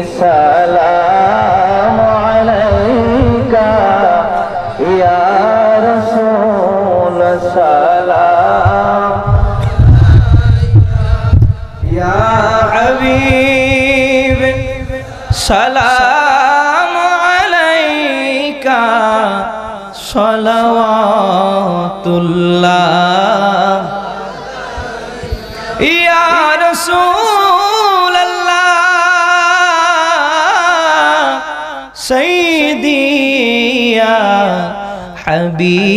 السلام عليك يا رسول السلام يا حبيب سلام عليك صلوات الله يا رسول সৈদিয়া হাবিবাল্লাহ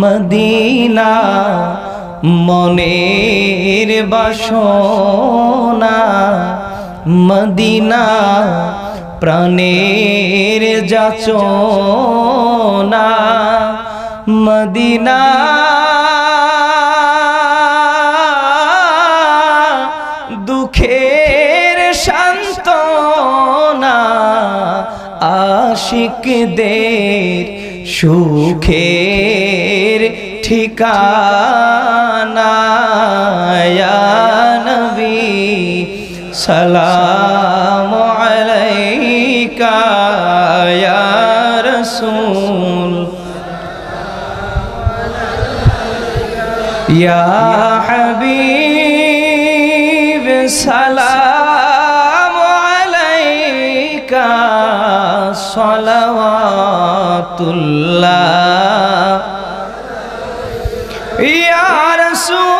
Medina মনের বাসনা Medina প্রাণের যাচনা মদিনা আশিকদের সুখের ঠিকানা নবী সালাম আলাইকা ইয়া রাসূল। ইয়া হাবিব সালাম সালাওয়াতুল্লাহ। ইয়া রাসূলুল্লাহ।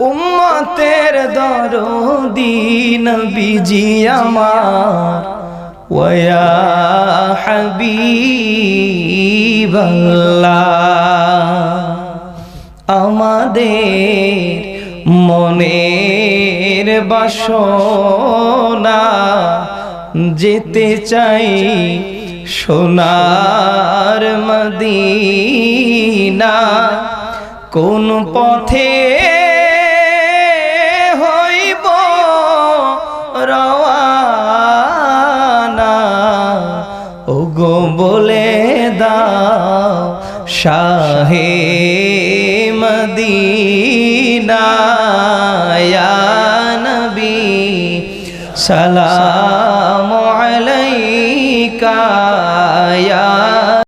উম্মতের দরদি নবীজি আমার। ওয়া হাবিবাল্লাহ। আমাদের মনের বাসনা যেতে চাই সোনার মদিনা। কোন পথে হইব রওয়ানা? ও গো বলে দাও, শাহে মদিনা। নবী সালাম আলাইকা